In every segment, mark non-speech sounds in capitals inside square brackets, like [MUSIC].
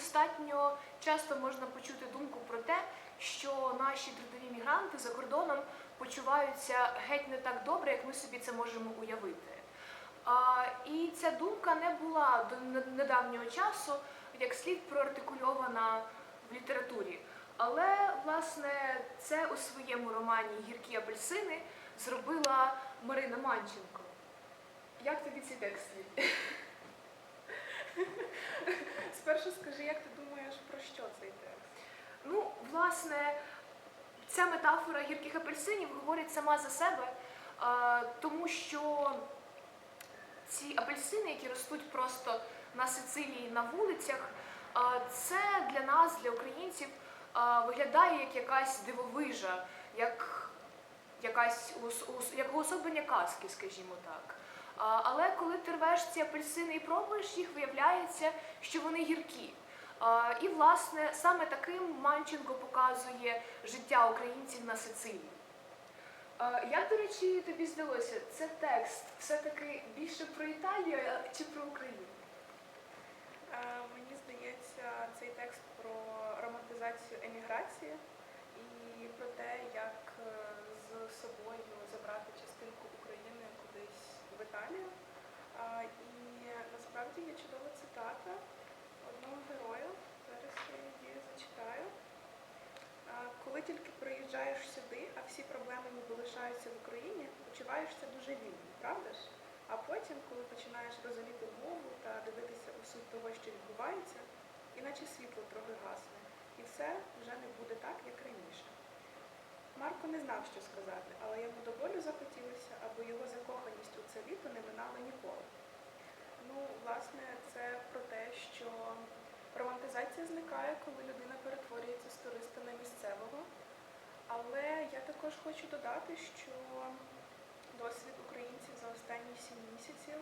достатньо часто можна почути думку про те, що наші трудові мігранти за кордоном почуваються геть не так добре, як ми собі це можемо уявити. І ця думка не була до недавнього часу як слід проартикульована в літературі. Але власне це у своєму романі Гіркі апельсини зробила Марина Манченко. Як тобі цей текст? Спершу скажи, як ти думаєш про що цей текст? Ну, власне, ця метафора гірких апельсинів говорить сама за себе, тому що ці апельсини, які ростуть просто на Сицилії на вулицях, це для нас, для українців, виглядає як якась дивовижа, як якась як уособлення казки, скажімо так. Але коли ти рвеш ці апельсини і пробуєш їх, виявляється, що вони гіркі. І, власне, саме таким Манченко показує життя українців на Сицилії. Як, до речі, тобі здалося, це текст все-таки більше про Італію чи про Україну? Е, Мені здається, цей текст про романтизацію еміграції і про те, як е, з собою забрати частинку України кудись А, І насправді є чудова цитата одного героя. Зараз я її зачитаю. Коли тільки приїжджаєш сюди, а всі проблеми ніби лишаються в Україні, почуваєшся дуже вільним, правда ж? А потім, коли починаєш розуміти мову та дивитися у суть того, що відбувається, іначе світло трохи гасне, і все вже не буде так, як раніше. Марко не знав, що сказати, але йому до болю захотілося, аби його закоханість у це літо не минала ніколи. Ну, власне, це про те, що романтизація зникає, коли людина перетворюється з туриста на місцевого. Але я також хочу додати, що досвід українців за останні сім місяців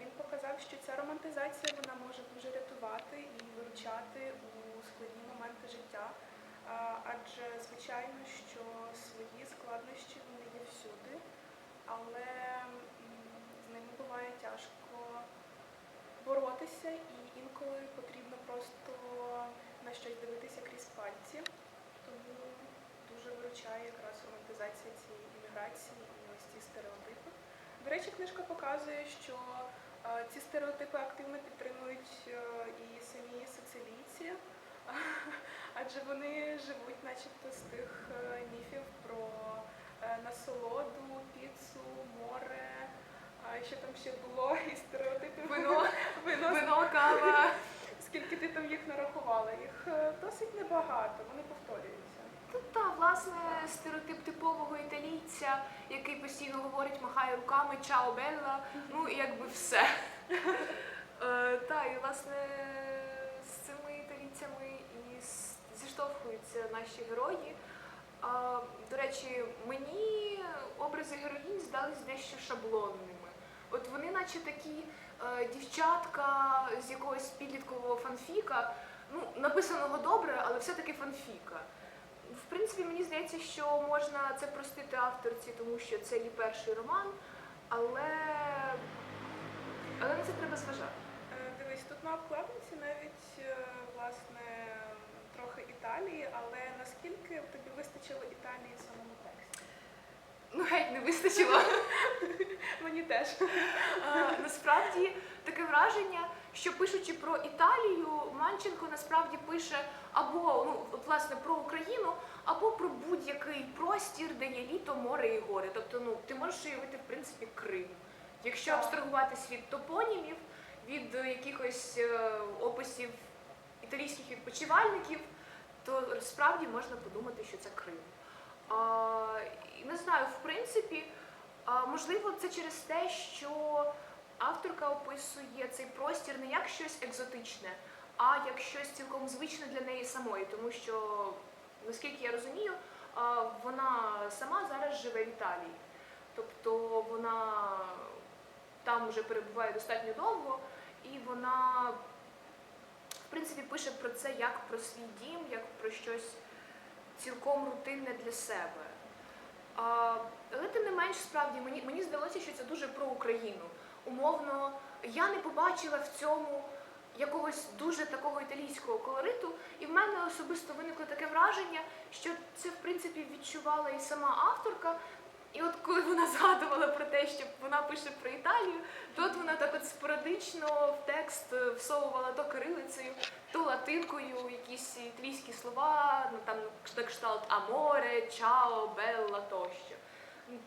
він показав, що ця романтизація вона може дуже рятувати і виручати у складні моменти життя. Адже звичайно, що свої складнощі вони є всюди, але з ними буває тяжко боротися, і інколи потрібно просто на щось дивитися крізь пальці. Тому дуже виручає якраз романтизація цієї імміграції і ось ці стереотипи. До речі, книжка показує, що ці стереотипи активно підтримують е, і самі сицилійці, адже вони живуть начебто з тих е, міфів про е, насолоду, піцу, море. А що там ще було і стереотипи Вино, вино вино, кава. Скільки ти там їх нарахувала? Їх е, досить небагато, вони повторюються. Ну та, власне, стереотип типового італійця, який постійно говорить, махає руками Чао Белла, ну і якби все. [LAUGHS] Та, і власне зіштовхуються наші герої. А, До речі, мені образи героїнь здались дещо шаблонними. От вони, наче такі е, дівчатка з якогось підліткового фанфіка, ну, написаного добре, але все-таки фанфіка. В принципі, мені здається, що можна це простити авторці, тому що це її перший роман, але, але на це треба зважати. Е, Дивись, тут на обкладинці навіть е, власне трохи Італії, але наскільки тобі вистачило Італії в самому тексті? Ну, геть не вистачило. [LAUGHS] Мені теж. А, Насправді таке враження, що пишучи про Італію, Манченко насправді пише або ну от, власне про Україну, або про будь-який простір, де є літо, море і гори. Тобто, ну ти можеш уявити в принципі Крим. Якщо абстрагуватись від топонімів, від е, якихось е, описів італійських відпочивальників, то справді можна подумати, що це Крим. А, не знаю, в принципі, а, можливо, це через те, що авторка описує цей простір не як щось екзотичне, а як щось цілком звичне для неї самої, тому що, наскільки я розумію, а, вона сама зараз живе в Італії. Тобто вона там вже перебуває достатньо довго, і вона, принципі, пише про це як про свій дім, як про щось цілком рутинне для себе. А, але тим не менш, справді мені, мені здалося, що це дуже про Україну. Умовно, я не побачила в цьому якогось дуже такого італійського колориту. І в мене особисто виникло таке враження, що це в принципі відчувала і сама авторка. І от коли вона [LAUGHS] згадувала про те, що вона пише про Італію, то от вона так от спорадично в текст всовувала то кирилицею, то латинкою якісь італійські слова, ну там на кшталт аморе, чао, белла тощо.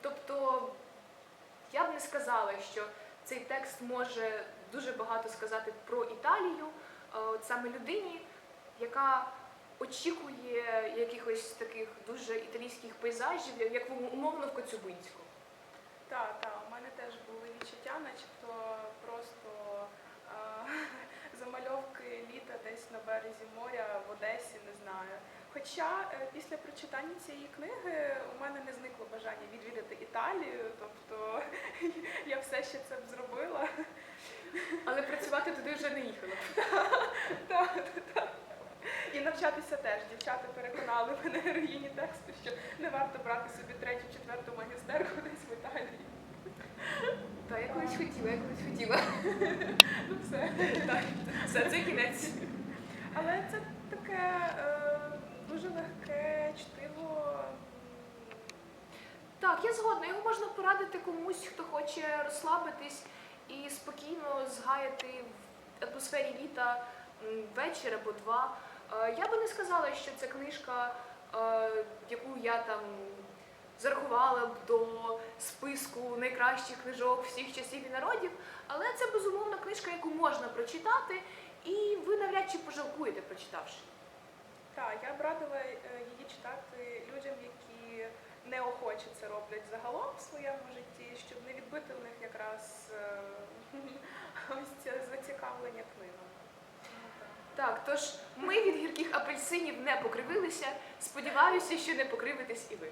Тобто я б не сказала, що цей текст може дуже багато сказати про Італію, е, от саме людині, яка очікує якихось таких дуже італійських пейзажів, як- умовно в Коцюбинську. Так, так, у мене теж були відчуття, начебто просто а, [LAUGHS] замальовки літа десь на березі моря в Одесі, не знаю. Хоча е, після прочитання цієї книги у мене не зникло бажання відвідати Італію, тобто [LAUGHS] я все ще це б зробила. Але працювати туди вже не їхала. [LAUGHS] Навчатися теж. Дівчата переконали мене героїні тексту, що не варто брати собі третю, четверту магістерку десь в Італії. Так, я колись хотіла, я колись хотіла. Ну все. Так, все, це кінець. Але це таке е, дуже легке чтиво. Так, я згодна. Його можна порадити комусь, хто хоче розслабитись і спокійно згаяти в атмосфері літа вечір або два. Е, Я би не сказала, що це книжка, е, яку я там зарахувала б до списку найкращих книжок всіх часів і народів, але це безумовно книжка, яку можна прочитати, і ви навряд чи пожалкуєте, прочитавши. Так, я б радила е, її читати людям, які неохоче це роблять загалом в своєму житті, щоб не відбити в них якраз [LAUGHS] ось це зацікавлення книгами. Так, тож ми від гірких апельсинів не покривилися. Сподіваюся, що не покривитесь і ви.